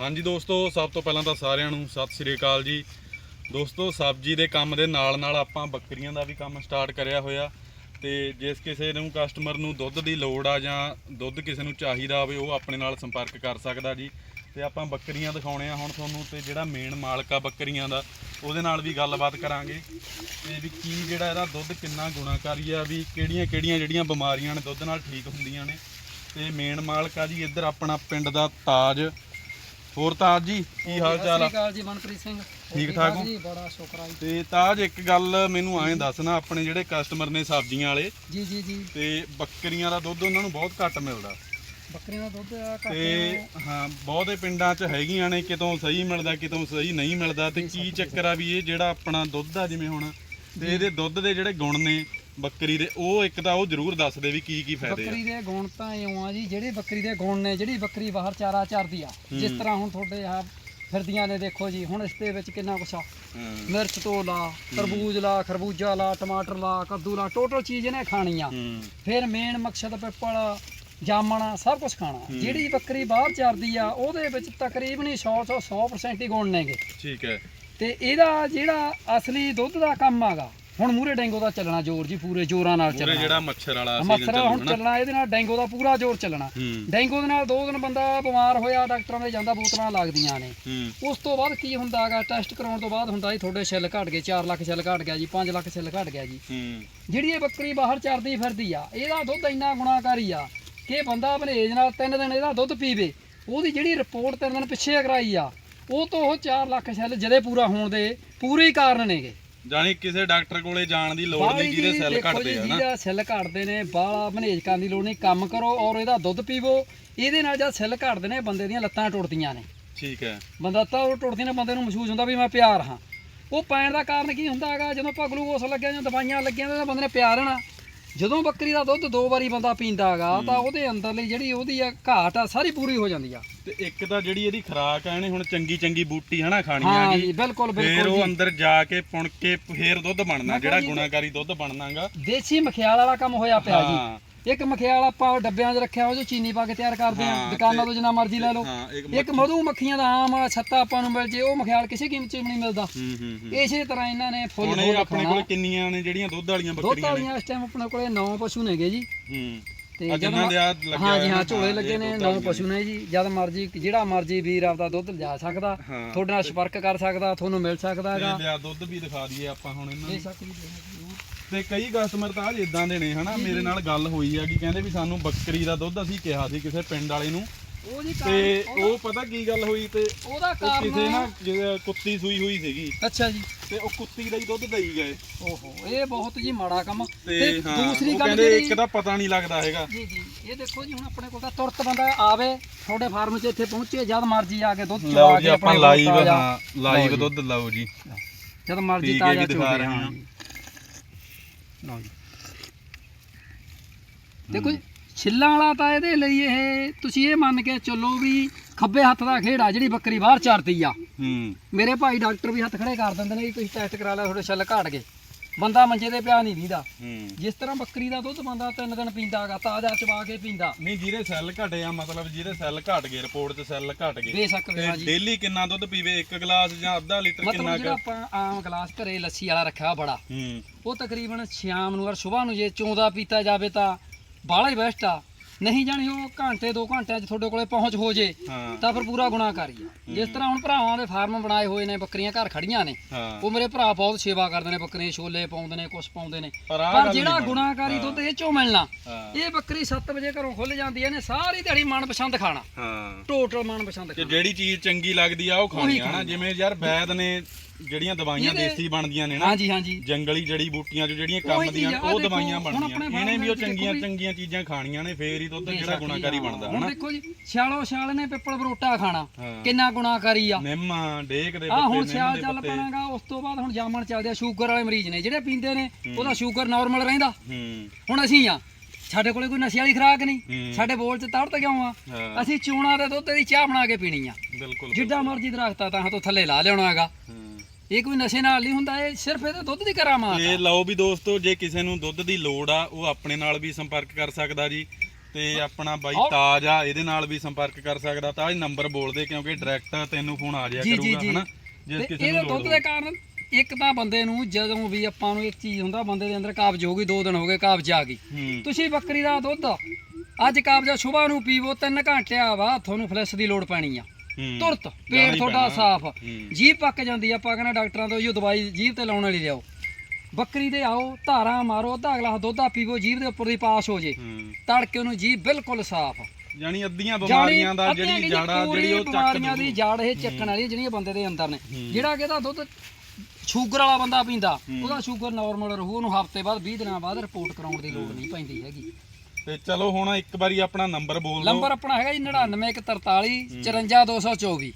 ਹਾਂਜੀ ਦੋਸਤੋ, ਸਭ ਤੋਂ ਪਹਿਲਾਂ ਤਾਂ ਸਾਰਿਆਂ ਨੂੰ ਸਤਿ ਸ੍ਰੀ ਅਕਾਲ ਜੀ। ਦੋਸਤੋ, ਸਬਜ਼ੀ ਦੇ ਕੰਮ ਦੇ ਨਾਲ ਨਾਲ ਆਪਾਂ ਬੱਕਰੀਆਂ ਦਾ ਵੀ ਕੰਮ ਸਟਾਰਟ ਕਰਿਆ ਹੋਇਆ। ਤੇ ਜਿਸ ਕਿਸੇ ਨੂੰ ਕਸਟਮਰ ਨੂੰ ਦੁੱਧ ਦੀ ਲੋੜ ਆ ਜਾਂ ਦੁੱਧ ਕਿਸੇ ਨੂੰ ਚਾਹੀਦਾ ਹੋਵੇ, ਉਹ ਆਪਣੇ ਨਾਲ ਸੰਪਰਕ ਕਰ ਸਕਦਾ ਜੀ। ਤੇ ਆਪਾਂ ਬੱਕਰੀਆਂ ਦਿਖਾਉਣੇ ਆ ਹੁਣ ਤੁਹਾਨੂੰ ਤੇ ਜਿਹੜਾ ਮੇਨ ਮਾਲਕ ਆ ਬੱਕਰੀਆਂ ਦਾ, ਉਹਦੇ ਨਾਲ ਵੀ ਗੱਲਬਾਤ ਕਰਾਂਗੇ। ਤੇ ਵੀ ਕੀ ਜਿਹੜਾ ਇਹਦਾ ਦੁੱਧ ਕਿੰਨਾ ਗੁਣਾਕਾਰੀ ਆ, ਵੀ ਕਿਹੜੀਆਂ ਕਿਹੜੀਆਂ ਜਿਹੜੀਆਂ ਬਿਮਾਰੀਆਂ ਨੇ ਦੁੱਧ ਨਾਲ ਠੀਕ ਹੁੰਦੀਆਂ ਨੇ। ਤੇ ਮੇਨ ਮਾਲਕ ਆ ਜੀ, ਇੱਧਰ ਆਪਣਾ ਪਿੰਡ ਦਾ ਤਾਜ। ਹੋਰ ਤਾਜ ਜੀ ਕੀ ਹਾਲ ਚਾਲ ਆ? ਅਕਾਲ ਜੀ ਮਨਪ੍ਰੀਤ ਸਿੰਘ। ਠੀਕ ਠਾਕ ਹੋ? ਜੀ ਬੜਾ ਸ਼ੁਕਰ ਆ ਜੀ। ਤੇ ਤਾਜ ਇੱਕ ਗੱਲ ਮੈਨੂੰ ਐਂ ਦੱਸਣਾ ਆਪਣੇ ਜਿਹੜੇ ਕਸਟਮਰ ਨੇ ਸਬਜ਼ੀਆਂ ਵਾਲੇ ਜੀ ਜੀ ਜੀ। ਤੇ ਬੱਕਰੀਆਂ ਦਾ ਦੁੱਧ ਉਹਨਾਂ ਨੂੰ ਬਹੁਤ ਘੱਟ ਮਿਲਦਾ। ਬੱਕਰੀਆਂ ਦਾ ਦੁੱਧ ਘੱਟ ਤੇ ਹਾਂ। ਬਹੁਤੇ ਪਿੰਡਾਂ 'ਚ ਹੈਗੀਆਂ ਨੇ ਕਿਤੋਂ ਸਹੀ ਮਿਲਦਾ ਕਿਤੋਂ ਸਹੀ ਨਹੀਂ ਮਿਲਦਾ ਤੇ ਕੀ ਚੱਕਰ ਆ ਵੀ ਇਹ ਜਿਹੜਾ ਆਪਣਾ ਦੁੱਧ ਆ ਜਿਵੇਂ ਹੁਣ ਤੇ ਇਹਦੇ ਦੁੱਧ ਦੇ ਜਿਹੜੇ ਗੁਣ ਨੇ ਬੱਕਰੀ ਦੇ ਉਹ ਇੱਕ ਤਾਂ ਉਹ ਜ਼ਰੂਰ ਦੱਸ ਦੇ ਵੀ ਕੀ ਕੀ ਫਾਇਦੇ ਆ। ਬੱਕਰੀ ਦੇ ਗੁਣ ਤਾਂ ਇਉਂ ਆ ਜੀ ਜਿਹੜੇ ਬੱਕਰੀ ਦੇ ਗੁਣ ਨੇ ਜਿਹੜੀ ਬੱਕਰੀ ਬਾਹਰ ਚਾਰਾ ਚਰਦੀ ਆ ਜਿਸ ਤਰ੍ਹਾਂ ਹੁਣ ਤੁਹਾਡੇ ਆ ਫਿਰਦੀਆਂ ਨੇ ਦੇਖੋ ਜੀ ਹੁਣ ਇਸ ਦੇ ਵਿੱਚ ਕਿੰਨਾ ਕੁਛ ਆ। ਹਾਂ। ਮਿਰਚ ਤੋਂ ਲਾ ਤਰਬੂਜ ਲਾ ਖਰਬੂਜਾ ਲਾ ਟਮਾਟਰ ਲਾ ਕੱਦੂ ਲਾ ਟੋਟਲ ਚੀਜ਼ ਇਹਨੇ ਖਾਣੀ ਆ। ਹੂੰ। ਫਿਰ ਮੇਨ ਮਕਸਦ ਪਿੱਪਲ ਜਾਮਣਾ ਸਭ ਕੁਝ ਖਾਣਾ। ਜਿਹੜੀ ਬੱਕਰੀ ਬਾਹਰ ਚਰਦੀ ਆ ਉਹਦੇ ਵਿੱਚ ਤਕਰੀਬਨ ਹੀ 100 ਤੋਂ 100% ਹੀ ਗੁਣ ਨੇਗੇ। ਠੀਕ ਹੈ। ਤੇ ਇਹਦਾ ਜਿਹੜਾ ਅਸਲੀ ਦੁੱਧ ਦਾ ਕੰਮ ਆਗਾ ਹੁਣ ਮੂਰੇ ਡੈਂਗੋ ਦਾ ਚੱਲਣਾ ਜ਼ੋਰ ਜੀ ਪੂਰੇ ਜ਼ੋਰਾਂ ਨਾਲ ਚੱਲਣਾ। ਜਿਹੜਾ ਮੱਛਰ ਵਾਲਾ ਮੱਛਰ ਹੁਣ ਚੱਲਣਾ ਇਹਦੇ ਨਾਲ ਡੈਂਗੋ ਦਾ ਪੂਰਾ ਜ਼ੋਰ ਚੱਲਣਾ। ਡੈਂਗੋ ਦੇ ਨਾਲ ਦੋ ਦਿਨ ਬੰਦਾ ਬਿਮਾਰ ਹੋਇਆ ਡਾਕਟਰਾਂ ਦੇ ਜਾਂਦਾ ਬੋਤਲਾਂ ਲੱਗਦੀਆਂ ਨੇ। ਉਸ ਤੋਂ ਬਾਅਦ ਕੀ ਹੁੰਦਾ ਹੈਗਾ ਟੈਸਟ ਕਰਾਉਣ ਤੋਂ ਬਾਅਦ ਹੁੰਦਾ ਜੀ ਤੁਹਾਡੇ ਛਿੱਲ ਘਟ ਗਏ 4 ਲੱਖ ਛਿੱਲ ਘਟ ਗਿਆ ਜੀ 5 ਲੱਖ ਛਿੱਲ ਘਟ ਗਿਆ ਜੀ। ਜਿਹੜੀ ਇਹ ਬੱਕਰੀ ਬਾਹਰ ਚਰਦੀ ਫਿਰਦੀ ਆ ਇਹਦਾ ਦੁੱਧ ਇੰਨਾ ਗੁਣਾਕਾਰੀ ਆ ਕਿ ਬੰਦਾ ਬਨੇਜ ਨਾਲ ਤਿੰਨ ਦਿਨ ਇਹਦਾ ਦੁੱਧ ਪੀਵੇ। ਉਹਦੀ ਜਿਹੜੀ ਰਿਪੋਰਟ ਤਿੰਨ ਦਿਨ ਪਿੱਛੇ ਕਰਾਈ ਆ ਉਹ ਤੋਂ ਉਹ 4 ਲੱਖ ਛਿੱਲ ਜਦੇ ਪੂਰਾ ਹੋਣ ਦੇ ਪੂਰੇ ਹੀ ਕਾਰਨ ਨੇਗੇ। ਜਾਨੀ ਕਿਸੇ ਡਾਕਟਰ ਕੋਲੇ ਜਾਣ ਦੀ ਲੋੜ ਬਾਹਲੀ ਨਹੀਂ ਜਿਹਦੇ ਸੈੱਲ ਘਟਦੇ ਆ ਨਾ। ਜਿਹਦਾ ਸੈੱਲ ਘਟਦੇ ਨੇ ਬਾਲਾ ਬਨੇਜ ਕਰਨ ਦੀ ਲੋੜ ਨਹੀਂ ਕੰਮ ਕਰੋ ਔਰ ਇਹਦਾ ਦੁੱਧ ਪੀਵੋ। ਇਹਦੇ ਨਾਲ ਜਦ ਸੈੱਲ ਘਟਦੇ ਨੇ ਬੰਦੇ ਦੀਆਂ ਲੱਤਾਂ ਟੁੱਟਦੀਆਂ ਨੇ। ਠੀਕ ਹੈ। ਬੰਦਾ ਤਾਂ ਉਹ ਟੁੱਟਦੀ ਨੇ ਬੰਦੇ ਨੂੰ ਮਹਿਸੂਸ ਹੁੰਦਾ ਵੀ ਮੈਂ ਪਿਆਰ ਹਾਂ। ਉਹ ਪੈਣ ਦਾ ਕਾਰਨ ਕੀ ਹੁੰਦਾ ਹੈਗਾ ਜਦੋਂ ਆਪਾਂ ਗਲੂਕੋਸ ਲੱਗਿਆ ਜਾਂ ਦਵਾਈਆਂ ਲੱਗੀਆਂ ਤਾਂ ਬੰਦੇ ਨੇ ਪਿਆਰ ਰਹਿਣਾ। ਜਦੋਂ ਬੱਕਰੀ ਦਾ ਦੁੱਧ ਦੋ ਵਾਰੀ ਬੰਦਾ ਪੀਂਦਾ ਹੈਗਾ ਤਾਂ ਉਹਦੇ ਅੰਦਰਲੀ ਜਿਹੜੀ ਉਹਦੀ ਆ ਘਾਟ ਆ ਸਾਰੀ ਪੂਰੀ ਹੋ ਜਾਂਦੀ ਆ। ਤੇ ਇੱਕ ਤਾਂ ਜਿਹੜੀ ਇਹਦੀ ਖੁਰਾਕ ਆ ਇਹਨੇ ਹੁਣ ਚੰਗੀ ਚੰਗੀ ਬੂਟੀ ਹਨਾ ਖਾਣੀ ਆ ਹਾਂ ਜੀ ਬਿਲਕੁਲ ਫੇਰ ਬਿਲਕੁਲ ਉਹ ਜੀ। ਅੰਦਰ ਜਾ ਕੇ ਪੁਣ ਕੇ ਫੇਰ ਦੁੱਧ ਬਣਨਾ ਜਿਹੜਾ ਗੁਣਾਕਾਰੀ ਦੁੱਧ ਬਣਨਾਗਾ। ਦੇਸੀ ਮਖਿਆਲ ਵਾਲਾ ਕੰਮ ਹੋਇਆ ਪਿਆ ਹਾਂ। ਜੀ ਇੱਕ ਮਖਿਆਲ ਆਪਾਂ ਡੱਬਿਆਂ 'ਚ ਰੱਖਿਆ ਉਹ 'ਚ ਚੀਨੀ ਪਾ ਕੇ ਤਿਆਰ ਕਰਦੇ ਆ। ਹਾਂ, ਦੁਕਾਨਾਂ ਤੋਂ ਜਿੰਨਾ ਮਰਜ਼ੀ ਲੈ ਲਓ। ਹਾਂ ਇੱਕ ਇੱਕ ਮਧੂ ਮੱਖੀਆਂ ਦਾ ਆਮ ਛੱਤਾ ਆਪਾਂ ਨੂੰ ਮਿਲ ਜੇ ਉਹ ਮਖਿਆਲ ਕਿਸੇ ਕੀਮਤ 'ਚ ਵੀ ਨਹੀਂ ਮਿਲਦਾ। ਹੂੰ ਹੂੰ ਹੂੰ। ਇਸੇ ਤਰ੍ਹਾਂ ਇਹਨਾਂ ਨੇ ਫੁੱਲ ਹੁਣ ਇਹ ਆਪਣੇ ਕੋਲ ਕਿੰਨੀਆਂ ਨੇ ਜਿਹੜੀਆਂ ਦੁੱਧ ਵਾਲੀਆਂ ਦੁੱਧ ਬੱਕਰੀਆਂ ਨੇ? ਵਾਲੀਆਂ ਇਸ ਟਾਈਮ ਆਪਣੇ ਕੋਲੇ 9 ਪਸ਼ੂ ਨੇਗੇ ਜੀ। ਹੂੰ। ਤੇ ਆ ਜਿਨ੍ਹਾਂ ਦੇ ਆ ਲੱਗਿਆ ਹਾਂ ਜੀ ਹੋਇਆ ਹਾਂ ਨਾ, ਝੋਲੇ ਇਹ ਲੱਗੇ ਨੇ ਦੁੱਧ 9 ਵਾਲੀਆਂ ਪਸ਼ੂ ਨੇ। ਜੀ। ਜਦ ਮਰਜ਼ੀ ਜਿਹੜਾ ਮਰਜ਼ੀ ਵੀਰ ਆਪਦਾ ਦੁੱਧ ਲਿਜਾ ਸਕਦਾ ਹਾਂ। ਤੁਹਾਡੇ ਨਾਲ ਸੰਪਰਕ ਕਰ ਸਕਦਾ ਤੁਹਾਨੂੰ ਮਿਲ ਸਕਦਾ ਹੈਗਾ। ਤੇ ਲਿਆ ਦੁੱਧ ਵੀ ਦਿਖਾ ਦਈਏ ਆਪਾਂ ਹੁਣ ਇਹਨਾਂ ਇਹ ਨੂੰ ਸੱਚ ਵੀ ਜ਼ਰੂਰ। ਤੇ ਕਈ ਕਸਟਮਰ ਤਾਂ ਅੱਜ ਇਦਾਂ ਦੇ ਨੇ ਹਨਾ? ਮੇਰੇ ਨਾਲ ਗੱਲ ਹੋਈ ਆ ਕਿ ਕਹਿੰਦੇ ਵੀ ਸਾਨੂੰ ਬੱਕਰੀ ਦਾ ਦੁੱਧ ਅਸੀਂ ਕਿਹਾ ਸੀ ਕਿਸੇ ਪਿੰਡ ਵਾਲੇ ਨੂੰ। ਉਹ ਜੀ ਤੇ ਕਾਰਨ ਉਹ ਪਤਾ ਕੀ ਗੱਲ ਹੋਈ ਤੇ ਉਹਦਾ ਉਹ ਕਿਸੇ ਨਾ ਕਾਰਨ ਕੁੱਤੀ ਸੂਈ ਹੋਈ ਸੀਗੀ। ਅੱਛਾ ਜੀ। ਤੇ ਉਹ ਕੁੱਤੀ ਦਾ ਹੀ ਦੁੱਧ ਦੇਈ ਗਏ। ਓਹੋ ਇਹ ਬਹੁਤ ਜੀ ਮਾੜਾ ਕੰਮ ਤੇ ਦੂਸਰੀ ਗੱਲ ਕਹਿੰਦੇ ਜਿਹੜੀ ਇੱਕ ਤਾਂ ਪਤਾ ਨਹੀਂ ਲੱਗਦਾ ਹੈਗਾ। ਜੀ ਜੀ। ਇਹ ਦੇਖੋ ਜੀ ਹੁਣ ਆਪਣੇ ਕੋਲ ਤਾਂ ਤੁਰਤ ਬੰਦਾ ਆਵੇ ਤੁਹਾਡੇ ਫਾਰਮ 'ਚ ਇੱਥੇ ਪਹੁੰਚੇ ਜਦ ਮਰਜ਼ੀ ਆ ਕੇ ਦੁੱਧ ਚਵਾ ਕੇ ਆਪਾਂ ਆਪਣੇ ਲਾਈਵ ਹਾਂ ਲਾਈਵ। ਦੁੱਧ ਲਾਓ ਜੀ। ਜਦ ਮਰਜ਼ੀ ਤਾਜ਼ਾ ਚੋਗੇ ਹਾਂ ਹਾਂ। ਜੀ। ਦੇਖੋ ਜੀ ਛਿੱਲਾਂ ਵਾਲਾ ਤਾਂ ਇਹਦੇ ਲਈ ਇਹ ਤੁਸੀਂ ਇਹ ਮੰਨ ਕੇ ਚੱਲੋ ਵੀ ਖੱਬੇ ਹੱਥ ਦਾ ਖੇਡ ਆ ਜਿਹੜੀ ਬੱਕਰੀ ਬਾਹਰ ਚਰਦੀ ਆ। ਹੂੰ। ਮੇਰੇ ਭਾਈ ਡਾਕਟਰ ਵੀ ਹੱਥ ਖੜੇ ਕਰ ਦਿੰਦੇ ਨੇ ਕਿ ਤੁਸੀਂ ਟੈਸਟ ਕਰਾ ਲਿਆ ਤੁਹਾਡੇ ਛਿੱਲ ਘਾਟ ਗਏ। ਬੰਦਾ ਮੰਜੇ ਤੇ ਪਿਆ ਨਹੀਂ ਵੀਦਾ ਹੂੰ। ਜਿਸ ਤਰ੍ਹਾਂ ਬੱਕਰੀ ਦਾ ਦੁੱਧ ਬੰਦਾ ਤਿੰਨ ਦਿਨ ਪੀਂਦਾਗਾ ਤਾਜ਼ਾ ਚਵਾ ਕੇ ਪੀਂਦਾ। ਨਹੀਂ ਜਿਹਦੇ ਸੈੱਲ ਘਟੇ ਆ ਮਤਲਬ ਜਿਹਦੇ ਸੈੱਲ ਘਟ ਗਏ ਰਿਪੋਰਟ 'ਚ ਸੈੱਲ ਘਟ ਗਏ। ਬੇਸ਼ੱਕ ਤੇ ਵੇਲਾ ਜੀ। ਡੇਲੀ ਕਿੰਨਾ ਦੁੱਧ ਪੀਵੇ ਇੱਕ ਗਲਾਸ ਜਾਂ ਅੱਧਾ ਲੀਟਰ ਮਤਲਬ ਕਿੰਨਾ ਜਿਹੜਾ ਕੁ? ਆਪਾਂ ਆਮ ਗਲਾਸ ਘਰੇ ਲੱਸੀ ਵਾਲਾ ਰੱਖਿਆ ਬੜਾ। ਹੂੰ। ਉਹ ਤਕਰੀਬਨ ਸ਼ਾਮ ਨੂੰ ਔਰ ਸਵੇਰ ਨੂੰ ਜੇ ਚੋਂਦਾ ਪੀਤਾ ਜਾਵੇ ਤਾਂ ਬਾਹਲਾ ਹੀ ਬੈਸਟ ਆ। ਨਹੀਂ ਜਾਣੀ ਉਹ ਘੰਟੇ ਦੋ ਘੰਟਿਆਂ 'ਚ ਤੁਹਾਡੇ ਕੋਲੇ ਪਹੁੰਚ ਹੋ ਜੇ ਹਾਂ। ਤਾਂ ਫਿਰ ਪੂਰਾ ਗੁਣਾਕਾਰੀ ਆ ਜਿਸ ਤਰ੍ਹਾਂ ਹੁਣ ਭਰਾਵਾਂ ਦੇ ਫਾਰਮ ਬਣਾਏ ਹੋਏ ਨੇ ਬੱਕਰੀਆਂ ਘਰ ਖੜੀਆਂ ਨੇ ਹਾਂ। ਉਹ ਮੇਰੇ ਭਰਾ ਬਹੁਤ ਸੇਵਾ ਕਰਦੇ ਨੇ ਬੱਕਰੀਆਂ ਛੋਲੇ ਪਾਉਂਦੇ ਨੇ ਕੁਛ ਪਾਉਂਦੇ ਨੇ। ਪਰ ਆਹ ਪਰ ਗੱਲ ਜਿਹੜਾ ਨਹੀਂ ਗੁਣਾਕਾਰੀ ਦੁੱਧ ਇਹ ਚੋਂ ਮਿਲਣਾ ਹਾਂ। ਇਹ ਬੱਕਰੀ 7 ਵਜੇ ਘਰੋਂ ਖੁੱਲ ਜਾਂਦੀ ਹੈ ਨੇ ਸਾਰੀ ਦਿਹਾੜੀ ਮਨਪਸੰਦ ਖਾਣਾ। ਹਾਂ। ਟੋਟਲ ਮਨਪਸੰਦ ਕਿ ਖਾਣਾ। ਜਿਹੜੀ ਚੀਜ਼ ਚੰਗੀ ਲੱਗਦੀ ਆ ਉਹ ਖਾਣੀ ਆ ਨਾ ਜਿਵੇਂ ਯਾਰ ਵੈਦ ਨੇ ਜਿਹੜੀਆਂ ਦਵਾਈਆਂ ਇਹਦੇ- ਦੇਸੀ ਬਣਦੀਆਂ ਨੇ ਨਾ ਹਾਂਜੀ ਹਾਂਜੀ। ਜੰਗਲੀ ਜੜੀ ਬੂਟੀਆਂ ਚੋਂ ਜਿਹੜੀਆਂ ਉਹੀ ਕੰਮ ਚੀਜ਼ ਦੀਆਂ ਆ, ਉਹ ਦੇਖੋ, ਦਵਾਈਆਂ ਹੁਣ ਬਣਦੀਆਂ। ਆਪਣੇ ਇਹਨੇ ਵੀ ਉਹ ਵਿੱਚ ਚੰਗੀਆਂ ਦੇਖੋ ਚੰਗੀਆਂ ਚੀਜ਼ਾਂ ਖਾਣੀਆਂ ਨੇ ਫੇਰ ਹੀ ਦੁੱਧ ਜਿਹੜਾ ਗੁਣਾਕਾਰੀ। ਬਣਦਾ ਹੁਣ ਹਨਾ? ਦੇਖੋ ਜੀ ਸਿਆਲੋ ਸਿਆਲ ਨੇ ਪਿੱਪਲ ਬਰੋਟਾ ਖਾਣਾ। ਹਾਂ। ਕਿੰਨਾ ਗੁਣਾਕਾਰੀ ਆ। ਨਿੰਮ ਡੇਕ ਦੇ ਆ ਹੁਣ ਸਿਆਲ ਨਿੰਮ ਚੱਲ ਪੱਤੇ। ਪੈਣਾਗਾ ਉਸ ਤੋਂ ਬਾਅਦ ਹੁਣ ਜਾਮਣ ਚੱਲਦੇ ਆ ਸ਼ੂਗਰ ਵਾਲੇ ਮਰੀਜ਼ ਨੇ ਜਿਹੜੇ ਪੀਂਦੇ ਨੇ ਉਹਦਾ ਸ਼ੂਗਰ ਨਾਰਮਲ ਰਹਿੰਦਾ। ਹੂੰ। ਹੁਣ ਅਸੀਂ ਆ ਸਾਡੇ ਕੋਲੇ ਕੋਈ ਨਸ਼ੇ ਵਾਲੀ ਖੁਰਾਕ ਨਹੀਂ ਹੂੰ। ਸਾਡੇ ਬੋਲ ਚ ਤੜਤ ਕਿਉਂ ਆ? ਹਾਂ। ਅਸੀਂ ਚੂਣਾ ਦੇ ਦੁੱਧ ਦੀ ਚਾਹ ਬਣਾ ਕੇ ਪੀਣੀ ਆ। ਬਿਲਕੁਲ ਜਿੱਡਾ ਮਰਜ਼ੀ ਦਰਖਤ ਆ ਤਾਂ ਤੋਂ ਥੱਲੇ ਲਾ ਲਿਆਉਣਾ ਹੈਗਾ। ਇਹ ਕੋਈ ਨਸ਼ੇ ਨਾਲ ਨਹੀਂ ਹੁੰਦਾ ਇਹ ਸਿਰਫ ਇਹਦੇ ਦੁੱਧ ਦੀ ਕਰਾਮਾਤ ਆ। ਤੇ ਲਓ ਵੀ ਦੋਸਤੋ ਜੇ ਕਿਸੇ ਨੂੰ ਦੁੱਧ ਦੀ ਲੋੜ ਆ ਉਹ ਆਪਣੇ ਨਾਲ ਵੀ ਸੰਪਰਕ ਕਰ ਸਕਦਾ ਜੀ। ਤੇ ਆਪਣਾ ਬਾਈ। ਤਾਜ ਆ ਇਹਦੇ ਨਾਲ ਵੀ ਸੰਪਰਕ ਕਰ ਸਕਦਾ। ਤਾਜ ਨੰਬਰ ਬੋਲ ਦੇ ਕਿਉਂਕਿ ਡਾਇਰੈਕਟ ਤੈਨੂੰ ਫੋਨ ਆ ਜਾਇਆ ਜੀ, ਜੀ, ਕਰੂਗਾ ਜੀ। ਹਨਾ? ਜੇ ਤੇ ਕਿਸੇ ਇਹਦੇ ਨੂੰ ਲੋੜ ਦੁੱਧ ਦੇ ਕਾਰਨ ਇੱਕ ਤਾਂ ਬੰਦੇ ਨੂੰ ਜਦੋਂ ਵੀ ਆਪਾਂ ਨੂੰ ਇੱਕ ਚੀਜ਼ ਹੁੰਦਾ ਬੰਦੇ ਦੇ ਅੰਦਰ ਕਾਬਜ ਹੋ ਗਈ 2 ਦਿਨ ਹੋ ਗਏ ਕਾਬਜ ਆ ਗਈ। ਹੂੰ। ਤੁਸੀਂ ਬੱਕਰੀ ਦਾ ਦੁੱਧ ਅੱਜ ਕਾਬਜਾ ਸਵੇਰ ਨੂੰ ਪੀਵੋ 3 ਘੰਟਿਆਂ ਬਾਅਦ ਤੁਹਾਨੂੰ ਫਲੈਸ਼ ਦੀ ਲੋੜ ਪੈਣੀ ਆ। ਤੁਰਤ ਪੇਟ ਤੁਹਾਡਾ। ਸਾਫ਼। ਜੀਭ ਪੱਕ ਜਾਂਦੀ ਆ ਆਪਾਂ ਕਹਿੰਦੇ ਡਾਕਟਰਾਂ ਤੋਂ ਇਹੋ ਦਵਾਈ ਜੀਭ ਤੇ ਲਾਉਣ ਵਾਲੀ ਲਿਆਓ। ਬੱਕਰੀ ਦੇ ਆਓ ਧਾਰਾਂ ਮਾਰੋ ਅੱਧਾ ਗਲਾਸ ਦੁੱਧ ਆ ਪੀਵੋ ਜੀਭ ਦੇ ਉੱਪਰ ਦੀ ਪਾਸ ਹੋ ਜੇ। ਤੜਕੇ ਉਹਨੂੰ ਜੀਭ ਬਿਲਕੁਲ ਸਾਫ਼। ਯਾਨੀ ਅੱਧੀਆਂ ਬਿਮਾਰੀਆਂ ਦਾ ਜਿਹੜੀ ਜੜਾ ਜਿਹੜੀ ਉਹ ਚੱਕ ਦੀ ਜੜ ਇਹ ਚੱਕਣ ਵਾਲੀ ਜਿਹੜੀਆਂ ਬੰਦੇ ਦੇ ਅੰਦਰ ਨੇ। ਜਿਹੜਾ ਕਿ ਇਹਦਾ ਦੁੱਧ ਸ਼ੂਗਰ ਵਾਲਾ ਬੰਦਾ ਪੀਂਦਾ। ਉਹਦਾ ਸ਼ੂਗਰ ਨਾਰਮਲ ਰਹੂ ਉਹਨੂੰ ਹਫ਼ਤੇ ਬਾਅਦ 20 ਦਿਨਾਂ ਬਾਅਦ ਰਿਪੋਰਟ ਕਰਾਉਣ ਦੀ ਲੋੜ ਨਹੀਂ ਪੈਂਦੀ ਹੈਗੀ। ਤੇ ਚਲੋ ਹੁਣ ਇੱਕ ਵਾਰੀ ਆਪਣਾ ਨੰਬਰ ਬੋਲ ਦਿਓ। ਨੰਬਰ ਆਪਣਾ ਹੈਗਾ ਜੀ 99143 54224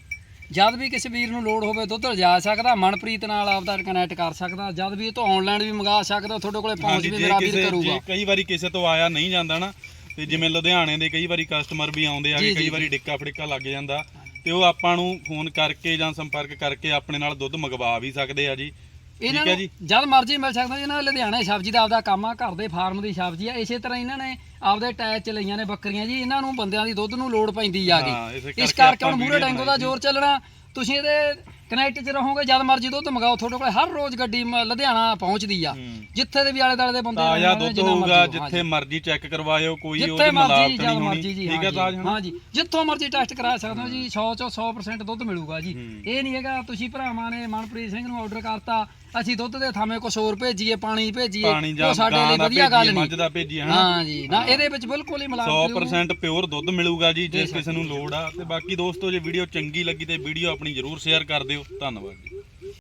ਜਦ ਵੀ ਕਿਸੇ ਵੀਰ ਨੂੰ ਲੋੜ ਹੋਵੇ ਦੁੱਧ ਲਿਜਾ ਸਕਦਾ ਮਨਪ੍ਰੀਤ ਨਾਲ ਆਪਦਾ ਕਨੈਕਟ ਕਰ ਸਕਦਾ। ਜਦ ਵੀ ਇਹ ਤੋਂ ਆਨਲਾਈਨ ਵੀ ਮੰਗਾ ਸਕਦਾ ਤੁਹਾਡੇ ਕੋਲੇ ਪਹੁੰਚ ਵੀ ਮੇਰਾ ਵੀਰ ਕਰੂਗਾ ਜੇ ਕਈ ਵਾਰੀ ਕਿਸੇ ਤੋਂ ਆਇਆ ਨਹੀਂ ਜਾਂਦਾ ਨਾ ਤੇ ਜਿਵੇਂ ਲੁਧਿਆਣੇ ਦੇ ਕਈ ਵਾਰੀ ਕਸਟਮਰ ਵੀ ਆਉਂਦੇ ਆ ਜੀ, ਕਈ ਵਾਰੀ ਡਿੱਕਾ ਫੜਿੱਕਾ ਲੱਗ ਜਾਂਦਾ ਤੇ ਉਹ ਆਪਾਂ ਨੂੰ ਫੋਨ ਕਰਕੇ ਜਾਂ ਸੰਪਰਕ ਕਰਕੇ ਆਪਣੇ ਨਾਲ ਦੁੱਧ ਮੰਗਵਾ ਵੀ ਸਕਦੇ ਆ ਜੀ। ਇਹਨਾਂ ਠੀਕ ਹੈ ਨੂੰ ਜੀ। ਜਦ ਮਰਜ਼ੀ ਮਿਲ ਸਕਦਾ ਜੀ, ਇਹਨਾਂ ਦਾ ਲੁਧਿਆਣੇ ਸਬਜ਼ੀ ਦਾ ਆਪਦਾ ਕੰਮ ਆ ਘਰ ਦੇ ਫਾਰਮ ਦੀ ਸਬਜ਼ੀ ਆ। ਇਸੇ ਤਰ੍ਹਾਂ ਇਹਨਾਂ ਨੇ ਆਪਦੇ ਟੈਚ ਚ ਲਈਆਂ ਨੇ ਬੱਕਰੀਆਂ ਜੀ। ਇਹਨਾਂ ਨੂੰ ਬੰਦਿਆਂ ਦੀ ਦੁੱਧ ਨੂੰ ਲੋੜ ਪੈਂਦੀ ਆ ਹਾਂ, ਇਸੇ ਗਈ ਕਰਕੇ ਇਸ ਕਰਕੇ ਹੁਣ ਆਪਾਂ ਮੂਰੇ ਡੈਂਗੋ ਦਾ ਜ਼ੋਰ ਚੱਲਣਾ। ਤੁਸੀਂ ਇਹਦੇ ਕਨੈਕਟ 'ਚ ਰਹੋਗੇ ਜਦ ਮਰਜ਼ੀ ਦੁੱਧ ਮੰਗਾਓ ਤੁਹਾਡੇ ਕੋਲੇ ਹਰ ਰੋਜ਼ ਗੱਡੀ ਮ- ਲੁਧਿਆਣਾ ਪਹੁੰਚਦੀ ਆ। ਜਿੱਥੇ ਦੇ ਵੀ ਆਲੇ ਦਾਲੇ ਦੇ ਬੰਦੇ ਤਾਜ਼ਾ ਆਉਂਦੇ ਨੇ, ਦੁੱਧ ਜਿੰਨਾ ਹੋਊਗਾ ਜਿੱਥੇ। ਮਰਜ਼ੀ ਚੈੱਕ ਕਰਵਾਇਓ ਕੋਈ ਜਿੱਥੇ ਉਹਦੀ ਮਰਜ਼ੀ ਮਿਲਾਵਟ ਜਦ ਨਹੀਂ ਮਰਜ਼ੀ ਜੀ ਹੋਣੀ ਠੀਕ ਹੈ ਤਾਜ? ਹਾਂ ਜੀ ਜਿੱਥੋਂ ਮਰਜ਼ੀ ਟੈਸਟ ਕਰਾ ਸਕਦੇ ਹੋ ਜੀ 100 ਚੋਂ 100% ਦੁੱਧ ਮਿਲੂਗਾ ਜੀ। ਹੂੰ। ਇਹ ਨਹੀਂ ਹੈਗਾ ਤੁਸੀਂ ਭਰਾਵਾਂ ਨੇ ਮਨਪ੍ਰੀਤ ਸਿੰਘ ਨੂੰ ਆਰਡਰ ਕਰਤਾ ਅਸੀਂ ਦੁੱਧ ਦੇ ਥਾਵੇਂ ਕੁਝ ਹੋਰ ਭੇਜੀਏ ਪਾਣੀ ਭੇਜੀਏ ਪਾਣੀ ਜਾਂ ਉਹ ਸਾਡੇ ਗਾਂ ਲਈ ਦਾ ਵਧੀਆ ਗੱਲ ਭੇਜੀਏ ਨਹੀਂ। ਮੱਝ ਦਾ ਭੇਜੀਏ ਹਨਾ? ਹਾਂ ਜੀ। ਨਾ ਇਹਦੇ ਵਿੱਚ ਬਿਲਕੁਲ ਹੀ ਮਿਲਾਵਟ 100% ਪਿਓਰ ਦੁੱਧ ਮਿਲੂਗਾ ਜੀ ਜੇ ਕਿਸੇ ਨੂੰ ਲੋੜ ਆ। ਤੇ ਬਾਕੀ ਦੋਸਤੋ ਜੇ ਵੀਡੀਓ ਚੰਗੀ ਲੱਗੀ ਤੇ ਵੀਡੀਓ ਆਪਣੀ ਜਰੂਰ ਸ਼ੇਅਰ ਕਰ ਦਿਓ। ਧੰਨਵਾਦ ਜੀ।